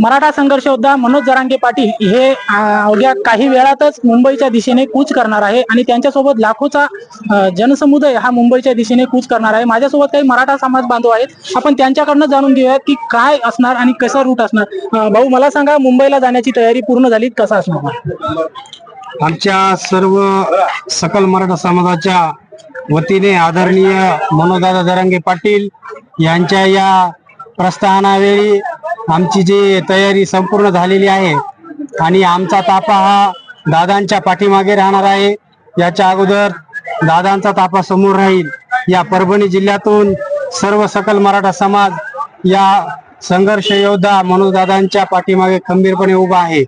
मराठा संघर्ष योद्धा मनोज जरांगे पाटील हे अवघ्या काही वेळातच मुंबईच्या दिशेने कूच करणार आहे आणि त्यांच्यासोबत लाखोचा अं, जनसमुदाय हा मुंबईच्या दिशेने कूच करणार आहे. माझ्यासोबत काही मराठा समाज बांधव आहेत. आपण त्यांच्याकडनं जाणून घेऊयात की काय असणार आणि कसा रूट असणार. भाऊ मला सांगा मुंबईला जाण्याची तयारी पूर्ण झाली कसा असणार? आमच्या सर्व सकल मराठा समाजाच्या वतीने आदरणीय मनोदादा जरांगे पाटील यांच्या या प्रस्थानावेळी आमची जी तयारी संपूर्ण झालेली आहे आणि आमचा ताफा हा दादांच्या पाठीमागे राहणार आहे. याच्या अगोदर दादांचा ताफा समोर राहील. या परभणी जिल्ह्यातून सर्व सकल मराठा समाज या संघर्ष योद्धा मनोजदादांच्या पाठीमागे खंबीरपणे उभा आहे.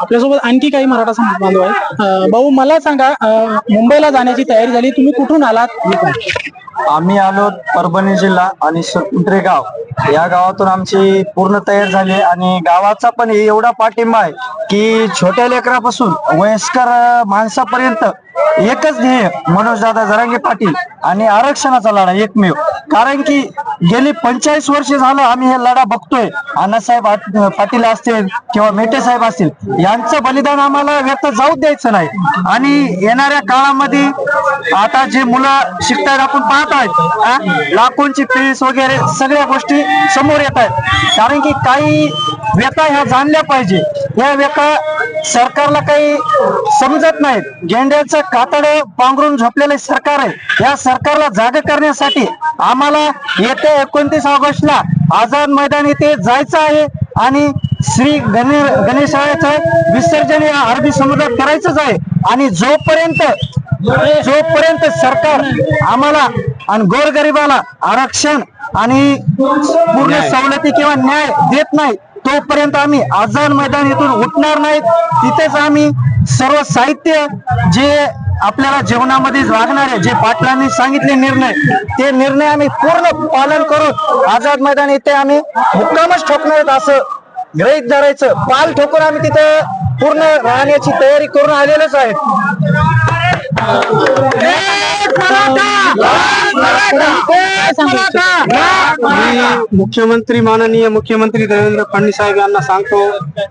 आपल्यासोबत आणखी काही मराठा समाज बांधव आहेत. अं, भाऊ मला सांगा मुंबईला जाण्याची तयारी झाली. तुम्ही कुठून आलात? आम्ही आलो परभणी जिल्हा आणि गाव या गावातून आमची पूर्ण तयार झाली आणि गावाचा पण एवढा पाठिंबा आहे की छोट्या लेकरापासून वयस्कर माणसापर्यंत एकच ध्येय मनोज दादा जरांगे पाटील आणि आरक्षणाचा लढा एकमेव. कारण की गेली पंचेचाळीस वर्ष झालं आम्ही हे लढा बघतोय. अण्णासाहेब पाटील असतील किंवा मेटे साहेब असतील यांचं बलिदान आम्हाला व्यक्त जाऊ द्यायचं नाही. आणि येणाऱ्या काळामध्ये आता जे मुलं शिकतायत आपण पाहत आहेत लाखोंची फीस वगैरे सगळ्या गोष्टी समोर येत आहेत कारण की काही व्यथा ह्या जाणल्या पाहिजे. या व्यथा सरकारला काही समजत नाहीत. गेंड्याचं कातड पांघरून झोपलेलं सरकार आहे. या सरकारला जाग करण्यासाठी आम्हाला येत्या एकोणतीस ऑगस्टला आझाद मैदान येथे जायचं आहे आणि श्री गणे गणेशाचं विसर्जन या अरबी समुद्रात करायचंच आहे. आणि जोपर्यंत जोपर्यंत सरकार आम्हाला आणि गोरगरिबाला आरक्षण आणि पूर्ण सवलती किंवा न्याय देत नाही तोपर्यंत आम्ही आझाद मैदान इथून उठणार नाहीत. तिथेच आम्ही सर्व साहित्य जे आपल्याला जीवनामध्ये लागणारे जे पाटलांनी सांगितले निर्णय ते निर्णय आम्ही पूर्ण पालन करून आझाद मैदान इथे आम्ही मुक्कामच ठोकणार आहेत असं ग्रहित धरायचं. पाल ठोकून आम्ही तिथं पूर्ण राहण्याची तयारी करून आलेलोच आहे. मी मुख्यमंत्री माननीय मुख्यमंत्री देवेंद्र फडणवीस साहेब यांना सांगतो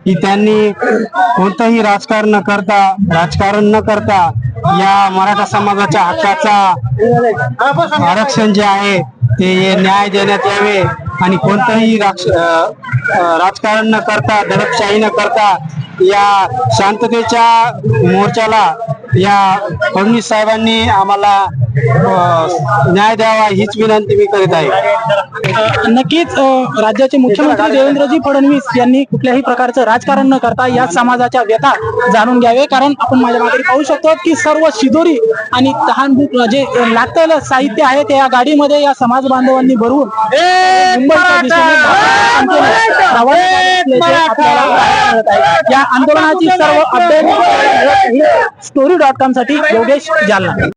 की त्यांनी कोणतंही राजकारण न करता राजकारण न करता या मराठा समाजाच्या हक्काचा आरक्षण जे आहे ते न्याय देण्यात यावे आणि कोणतंही राजकारण न करता दडपशाही न करता या शांततेच्या मोर्चाला या फडणवीस साहेबांनी आम्हाला न्याय द्यावा हीच विनंती मी करीत आहे. नक्कीच राज्याचे मुख्यमंत्री देवेंद्रजी फडणवीस यांनी कुठल्याही प्रकारचं राजकारण न करता या समाजाच्या व्यथा जाणून घ्यावे. कारण आपण माझ्या मागे पाहू शकतो की सर्व शिदोरी आणि तहानभूक जे लागतं साहित्य आहे ते या गाडीमध्ये या समाज बांधवांनी भरवून. या आंदोलनाची सर्व अपडेट स्टोरी डॉट कॉमसाठी योगेश जालना.